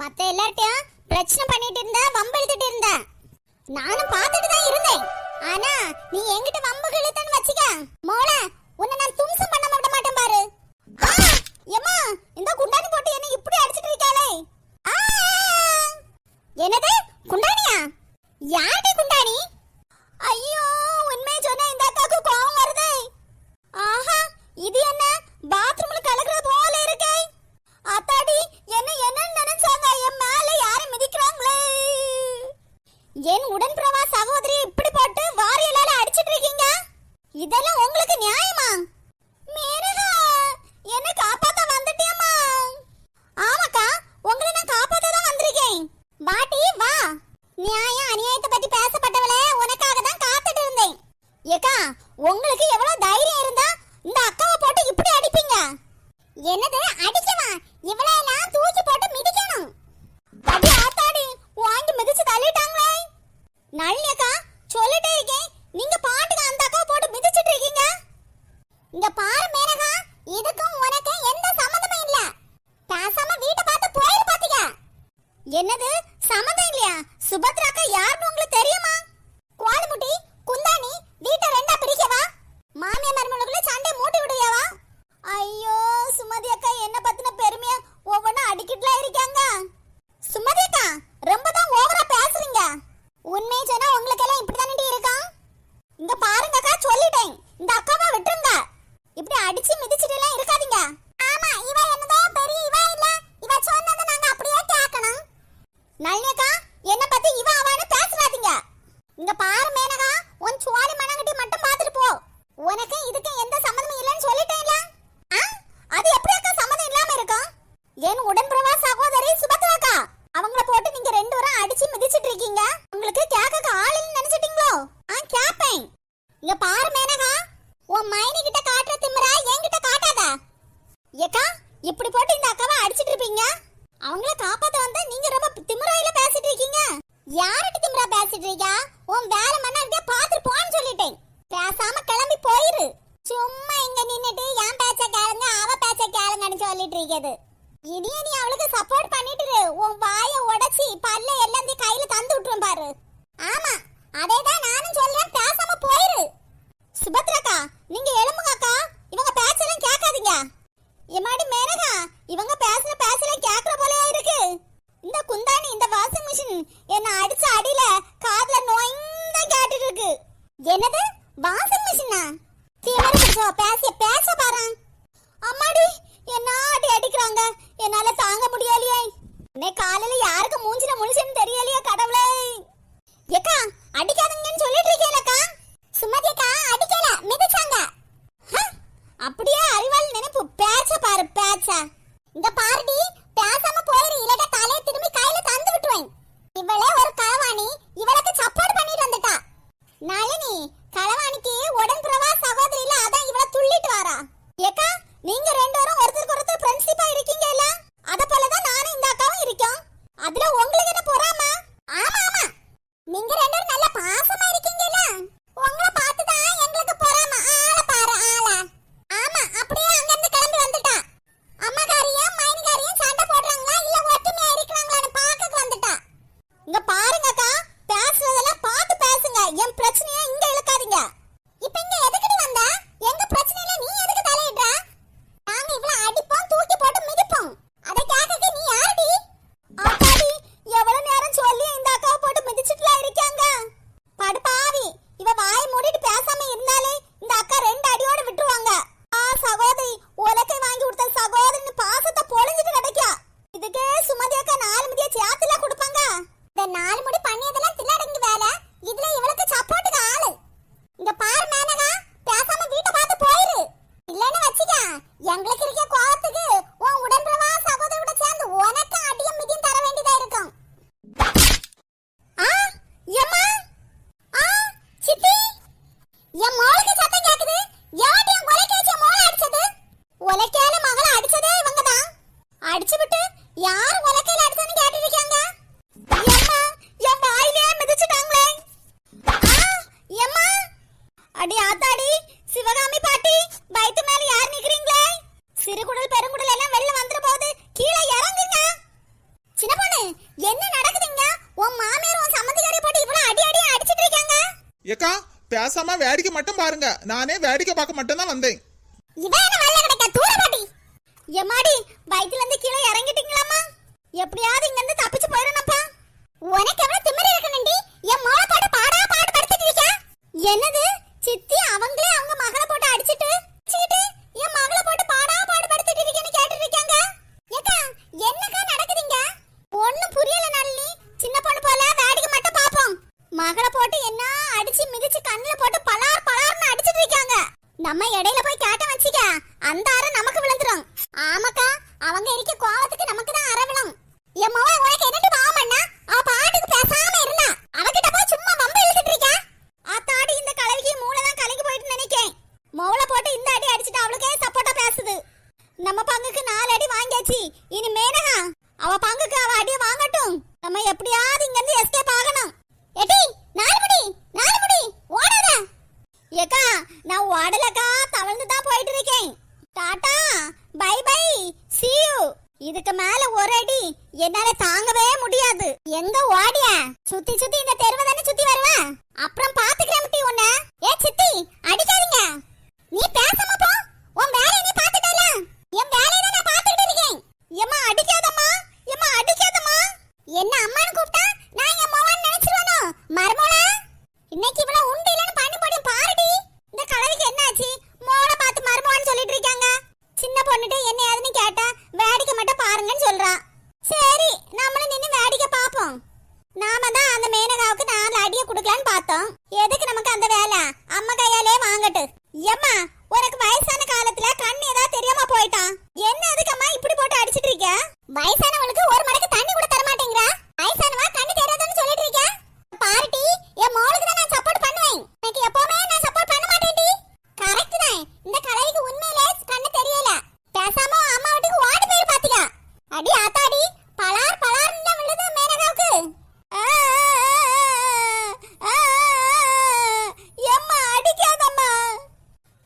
மத்த எல்லார்ட்டையும் பிரச்சனை பண்ணிட்டு இருந்தா வம்பெழுத்துட்டு இருந்த. நானும் பார்த்துட்டு தான் இருந்தேன். ஆனா நீ எங்கிட்ட வம்பு கிழத்தன்னு வச்சிக்க. மோள உன்னை நான் தும்சம் பண்ண மாட்ட மாட்டேன் பாரு. ஏமா இந்த குண்டானி போட்டு என்ன இப்படி அடிச்சிட்டு இருக்காளே? என்னது குண்டானியா யார்டி குண்டானி ஐயோ உண்மையை சொன்னா இந்த அக்காக்கு இங்க பாரு. பேசிட்டு இருக்கியா? உன் வேற மண்ணா பாத்துட்டு போன்னு சொல்லிட்டேன். பேசாம கிளம்பி போயிரு. சும்மா இங்க நின்னுட்டு என் பேச்ச கேளுங்க அவ பேச்ச கேளுங்கன்னு சொல்லிட்டு இருக்கிறது. இனியே நீ அவளுக்கு சப்போர்ட் பண்ணிட்டு உன் வாய உடச்சி பல்ல எல்லாத்தையும் கையில தந்து விட்டுரும் பாரு. ஆமா அதே தான் நானும் சொல்றேன். பேசாம போயிரு. சுபத்ராக்கா நீங்க எழும்புங்கக்கா. இவங்க பேச்செல்லாம் கேட்காதீங்க. எம்மாடி மேனகா இவங்க பேசுற பேசல கேக்குற போலயா இருக்கு. இந்த குந்தாணி இந்த வாஷிங் மிஷின் என்ன அடிச்ச அடியில காதுல நோய்ந்தா கேட்டுட்டு இருக்கு என்னது? வாஷிங் மிஷினா? திமர பிடிச்சோ பேச பேச பாரு. அம்மாடி என்ன அடி அடிக்கிறாங்க? என்னால தாங்க முடியலையே. இன்னைக்கு காலையில யாருக்கு மூஞ்சில முழிச்சுன்னு தெரியலையே கடவுளே. ஏக்கா லட்சுமியா இங்க இழுக்காதீங்க. இப்ப இங்க என்ன நடக்குதுங்க? உன் மாமியார் உன் சம்மந்திக்காரி போட்டு இவ்வளவு அடி அடி அடிச்சிட்டு இருக்காங்க? ஏக்கா பேசாம வேடிக்கை மட்டும் பாருங்க. நானே வேடிக்கை பார்க்க மட்டும் தான் வந்தேன். இவன் என்ன வல்ல கிடக்க? தூர பாட்டி எம்மாடி பைக்ல இருந்து கீழே இறங்கிட்டீங்களாமா எப்படியாவது இங்க இருந்து தப்பிச்சு போயிடணும்ப்பா. உனக்கு எவ்வளவு திமிரு இருக்கணும்டி? என் மோளை போட்டு பாடா பாடு படுத்திட்டு இருக்க? என்னது? சித்தி அவங்களே அவங்க மகளை போட்டு அடிச்சிட்டு சீட்டு என் மகளை போட்டு பாடா பாடு படுத்திட்டு இருக்கேன்னு கேட்டுட்டு இருக்காங்க ஏக்கா என்னக்கா நடக்குதுங்க ஒண்ணும் புரியல நல்லி சின்ன பொண்ணு போல வேடிக்கை மட்டும் பாப்போம் மகளை போட்டு என்ன அடிச்சு மிதிச்சு கண்ணுல போட்டு பலார் பலார்னு அடிச்சிட்டு இருக்காங்க நம்ம இடையில போய் கேட்ட வச்சிக்க அந்த அரை நமக்கு விழுந்துரும் ஆமாக்கா அவங்க இருக்க கோவத்துக்கு நமக்கு தான் அரை விழும் என் மவ உனக்கு என்னட்டு பாவம் பண்ணா அவ பாட்டுக்கு பேசாம இருந்தா அவகிட்ட போய் சும்மா வம்பு இழுத்துட்டு இருக்க ஆத்தாடி இந்த கலவிக்கு மூளை தான் கலங்கி போயிட்டு நினைக்கேன் மௌல போட்டு இந்த அடி அடிச்சிட்டு அவளுக்கே சப்போர்ட்டா பேசுது நம்ம பங்குக்கு நாலு அடி வாங்கியாச்சு இனி மேனகா அவ பங்குக்கு அவ அடியை வாங்கட்டும் நம்ம எப்படியாவது இங்க இருந்து எஸ்கேப் ஆகணும் எட்டி நாலு முடி நாலு முடி ஓடாத ஏக்கா நான் ஓடலக்கா தவழ்ந்து தான் போயிட்டு இருக்கேன் டாடா பை பை சியூ இதுக்கு மேல ஒரு அடி என்னால தாங்கவே முடியாது. எங்க ஓடிய? சுத்தி சுத்தி இந்த தெருவை தானே சுத்தி வருவா? அப்புறம் பாத்துக்கிறேன் முட்டி உன்ன. ஏ சித்தி அடிக்காதீங்க. நீ பேசாம போ. உன் வேலையை நீ பாத்துட்டல என் வேலையை நான் பாத்துட்டு இருக்கேன். ஏமா அடிக்காதம்மா. ஏமா அடிக்காதம்மா. என்ன அம்மான்னு கூப்பிட்டா நான் என் மவன் நினைச்சிருவானோ மர்மோளா இன்னைக்கு இவ்வளவு உண்டு இல்லன்னு பண்ணி போடி பாருடி இந்த கலவிக்கு என்னாச்சு மோளை பார்த்து மருமோன்னு சொல்லிட்டு இருக்காங்க சின்ன பொண்ணுட்டு என்ன ஏதுன்னு கேட்டா வேடிக்கை மட்டும் பாருங்கன்னு சொல்றா சரி நம்மளும் நின்னு வேடிக்கை பாப்போம் நாம தான் அந்த மேனகாவுக்கு நாலு அடிய குடுக்கலான்னு பார்த்தோம் எதுக்கு நமக்கு அந்த வேலை அம்மா கையாலே வாங்கட்டு எம்மா உனக்கு வயசான காலத்துல கண் ஏதாவது தெரியாம போயிட்டான் என்ன எதுக்கம்மா இப்படி போட்டு அடிச்சிட்டு இருக்க வயசானவளுக்கு ஒரு மடக்கு தண்ணி கூட தர மாட்டேங்கிறா வயசானவா கண்ணு தெரியாதுன்னு சொல்லிட்டு இருக்க பாருட்டி என் மோளுக்கு தான் நான் சப்போர்ட் பண்ணுவேன் எனக்கு எப்பவுமே நான் சப்போர்ட் பண்ண மாட்டேன்டி கரெக்ட் தான் இந்த கலைக்கு உண்மையிலே கண்ணு தெரியல பேசாம உன் அம்மா வீட்டுக்கு ஓடி போயிரு பாத்துக்க அடி ஆத்தாடி பலார் பலார்னு தான் விழுது மேனகாவுக்கு ஆ, ஆ, ஆ, எம்மா அடிக்காதம்மா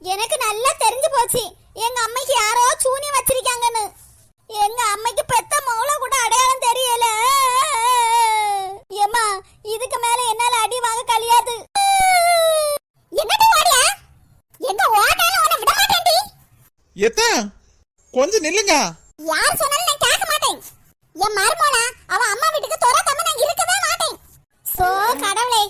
எனக்கு நல்லா தெரிஞ்சு போச்சு எங்க அம்மைக்கு யாரோ சூனி வச்சிருக்காங்கன்னு எங்க அம்மைக்கு பெத்த மௌல கூட அடையாளம் தெரியல ஏம்மா இதுக்கு மேல என்னால அடி வாங்க கழியாது என்னடி ஓடிய எங்க ஓடாலும் உன்னை விட மாட்டேன்டி எத்த கொஞ்சம் நில்லுங்க. யார் சொன்னாலும் நான் கேட்க மாட்டேன். என் மருமோள அவ அம்மா வீட்டுக்கு துரத்தாம நான் இருக்கவே மாட்டேன். சோ கடவுளே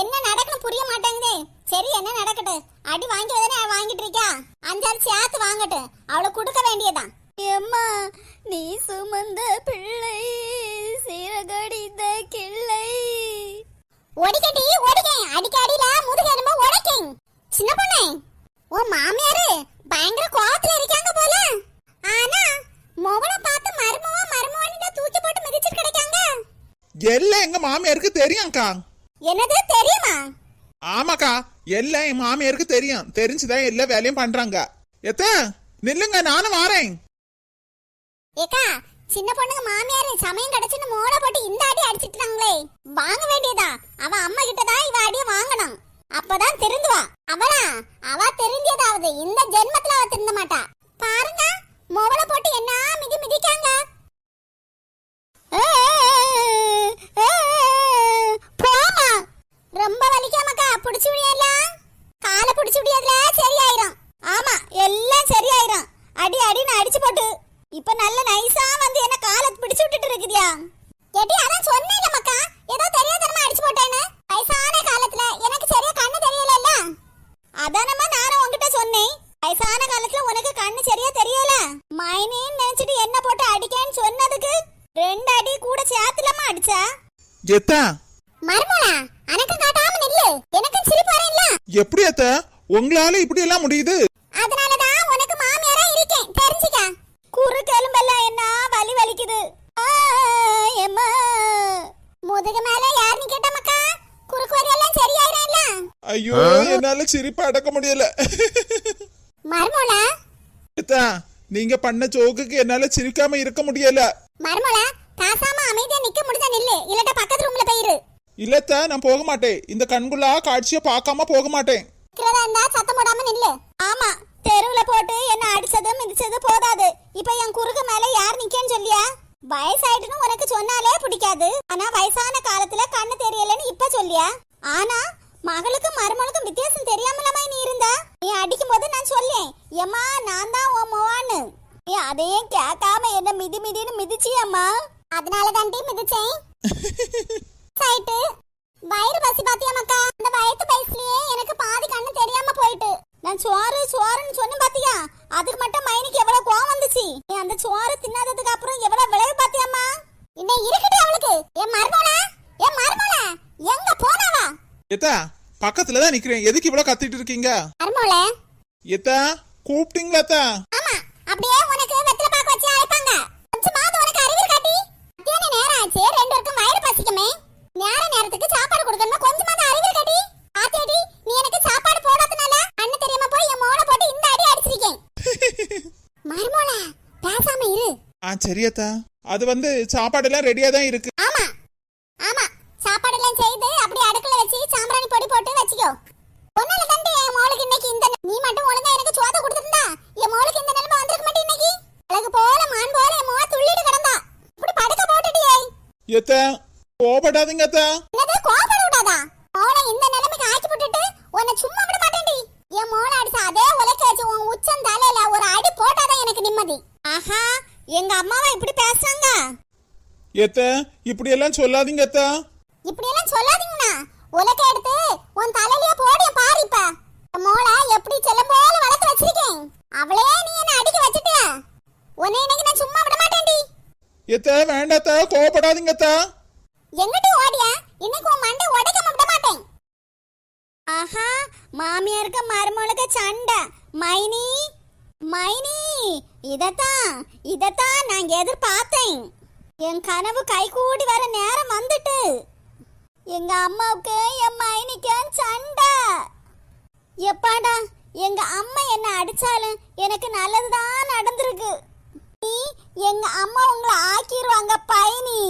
என்ன நடக்குன்னு புரிய மாட்டேங்குதே. சரி என்ன நடக்கட்டும் அடி வாங்கி தானே வாங்கிட்டு இருக்கா? அஞ்சாறு சேர்த்து வாங்கட்டு. அவளை கொடுக்க வேண்டியதான் எம்மா நீ சுமந்த பிள்ளை சீரகடிந்த கிள்ளை. ஒடிக்கடி ஒடிக்கேன். அடிக்க அடியில முதுகெலும்ப உடைக்கேன் சின்ன பொண்ணே உன் மாமியாரு எல்லாம் எங்க மாமியாருக்கு தெரியும்க்கா. என்னது தெரியுமா? ஆமாக்கா எல்லாம் என் மாமியாருக்கு தெரியும். தெரிஞ்சுதான் எல்லா வேலையும் பண்றாங்க. எத்த நில்லுங்க நானும் வாரேன். ஏக்கா சின்ன பொண்ணுங்க மாமியாரு சமயம் கிடைச்சுன்னு மோள போட்டு இந்த அடி அடிச்சிட்டாங்களே. வாங்க வேண்டியதா? அவ அம்மா கிட்ட தான் இவ அடிய வாங்கணும். அப்பதான் திருந்துவா. அவளா? அவ தெரிஞ்சதாவது இந்த ஜென்மத்துல அவ திருந்த மாட்டா. பாருங்க மொவள போட்டு என்ன மிதி மிதிக்காங்க? போமா ரொம்ப வலிக்காமக்கா புடிச்சு விடியல காலை புடிச்சு விடியதுல சரியாயிரும் ஆமா எல்லாம் சரியாயிரும் அடி அடின்னு அடிச்சு போட்டு இப்ப நல்ல நைஸா வந்து என்ன காலை பிடிச்சு விட்டுட்டு இருக்குதியா எடி அதான் சொன்னேன்ல மக்கா ஏதோ தெரியாதனமா அடிச்சு போட்டேன்னு வயசான காலத்துல எனக்கு சரியா கண்ணு தெரியலல்ல அதானமா நானும் உன்கிட்ட சொன்னேன் வயசான காலத்துல உனக்கு கண்ணு சரியா தெரியல மைனேன்னு நினைச்சிட்டு என்ன போட்டு அடிக்கேன்னு சொன்னதுக்கு ரெண்டு அடி கூட சேர்த்துலமா அடிச்சா? எத்த மர்மலா அனக்கு காட்டாம நில்லு. எனக்கு சிரிப்பு எப்படி எத்த உங்களால இப்படி எல்லாம் முடியுது. அதனாலதான் உனக்கு மாமியாரா இருக்கேன். தெரிஞ்சுக்க. குறுக்கு எலும்பெல்லாம் என்ன? வலி வலிக்குது. ஆ, எம்மா. முதுகு மேல யாருன்னு கேட்ட மக்கா குறுக்கு வரி எல்லாம் சரியாயிரம்ல? ஐயோ என்னால சிரிப்பு அடக்க முடியல. மர்மோளா எத்த நீங்க பண்ண ஜோக்குக்கு என்னால சிரிக்காம இருக்க முடியல. மர்மோளா பேசாம அமைதியா நிக்க முடிஞ்சா நில்லு. இல்லட்ட பக்கத்து ரூம்ல போயிரு இல்லத்த நான் போக மாட்டேன். இந்த கண்குள்ளா காட்சியை பார்க்காம போக மாட்டேன். இருக்கிறதா இருந்தா சத்தம் போடாம நில்லு. ஆமா தெருவுல போட்டு என்ன அடிச்சது மிதிச்சது போதாது. இப்ப என் குறுக்கு மேல யார் நிக்கேன்னு சொல்லியா? வயசாயிட்டுன்னு உனக்கு சொன்னாலே பிடிக்கும் தெரியாது ஆனா வயசான காலத்துல கண்ணு தெரியலன்னு இப்ப சொல்லியா? ஆனா மகளுக்கும் மருமகளுக்கும் வித்தியாசம் தெரியாமலமா நீ இருந்தா? நீ அடிக்கும் போது நான் சொல்லேன். ஏமா நான் தான் உன் மோவான்னு. நீ அதையும் கேட்காம என்ன மிதி மிதின்னு மிதிச்சியம்மா அதனால தாண்டி மிதிச்சேன். சைட்டு வயிறு பசி பாத்தியா மக்கா? அந்த வயிற்று பைஸ்லயே எனக்கு பாதி கண்ணு தெரியாம போயிட்டு. நான் சோறு சோறுன்னு சொன்னேன் பாத்தியா? அதுக்கு மட்டும் மைனிக்கு எவ்வளவு கோவம் வந்துச்சு? நீ அந்த சோறு தின்னாததுக்கு அப்புறம் எவ்வளவு விளைவு பாத்தியாம்மா? இன்னும் இருக்கட்டும் அவளுக்கு? என் மருமோள என் மருமோள எங்க போனாவா? எத்தா பக்கத்துல தான் நிக்கிறேன். எதுக்கு இவ்வளவு கத்திட்டு இருக்கீங்க? மருமோள எத்தா கூப்பிட்டீங்களா ஆமா அப்படியே நேரத்துக்கு சாப்பாடு கொடுக்கணும்? கொஞ்சமாவது அறிவு காட்டி. ஆத்தேடி நீ எனக்கு சாப்பாடு போடாதனால அண்ணன் தெரியாம போய் என் மோளை போட்டு இந்த அடி அடிச்சிருக்கேன். மருமோள பேசாம இரு. ஆ சரி அத்தா. அது வந்து சாப்பாடு எல்லாம் ரெடியா தான் இருக்கு. ஆமா. ஆமா. சாப்பாடு எல்லாம் செய்து அப்படியே அடுப்புல வச்சு சாம்பிராணி பொடி போட்டு வச்சுக்கோ. ஒன்னால தண்டி என் மோளுக்கு இன்னைக்கு இந்த நீ மட்டும் ஒழுங்கா எனக்கு சோத்த கொடுத்திருந்தா என் மோளுக்கு இந்த நிலைமை வந்திருக்க மாட்டே இன்னைக்கு? அழகு போல மான் போல என் மோ துள்ளிட்டு கிடந்தா. இப்படி படுக்க போட்டுட்டியே. எத்தா கோபப்படாதீங்க அத்தா என்னது கோபப்பட விடாதா மோளை இந்த நிலைமைக்கு ஆக்கி போட்டுட்டு உன்னை சும்மா விட மாட்டேன்டி என் மோளை அடிச்சா அதே உலக்க வச்சு உன் உச்சம் தலையில ஒரு அடி போட்டாதான் எனக்கு நிம்மதி ஆஹா எங்க அம்மாவை இப்படி பேசுறாங்க எத்த இப்படி எல்லாம் சொல்லாதீங்க அத்தா. இப்படி எல்லாம் சொல்லாதீங்கண்ணா. உலக்க எடுத்து உன் தலையிலேயே போடிய பாரு இப்ப. மோளை எப்படி செல்லம் போல வளர்த்து வச்சிருக்கேன். அவளே நீ என்ன அடிக்க வச்சுட்டியா? உன்னை இன்னைக்கு நான் சும்மா விட மாட்டேன்டி. எத்த வேண்டாத்தா கோபப்படாதீங்க அத்தா. எங்கிட்டு ஓடியா? இன்னைக்கு உன் மண்டை உடைக்காம விட மாட்டேன். ஆஹா மாமியாருக்கு மருமகளுக்கு சண்டை. மைனி மைனி இதத்தான் இதத்தான் நான் எதிர்பார்த்தேன். என் கனவு கைகூடி வர நேரம் வந்துட்டு. எங்க அம்மாவுக்கு என் மைனிக்கும் சண்டை. எப்பாடா எங்க அம்மா என்ன அடிச்சாலும் எனக்கு நல்லதுதான் நடந்திருக்கு. நீ எங்க அம்மா உங்களை ஆக்கிடுவாங்க பயணி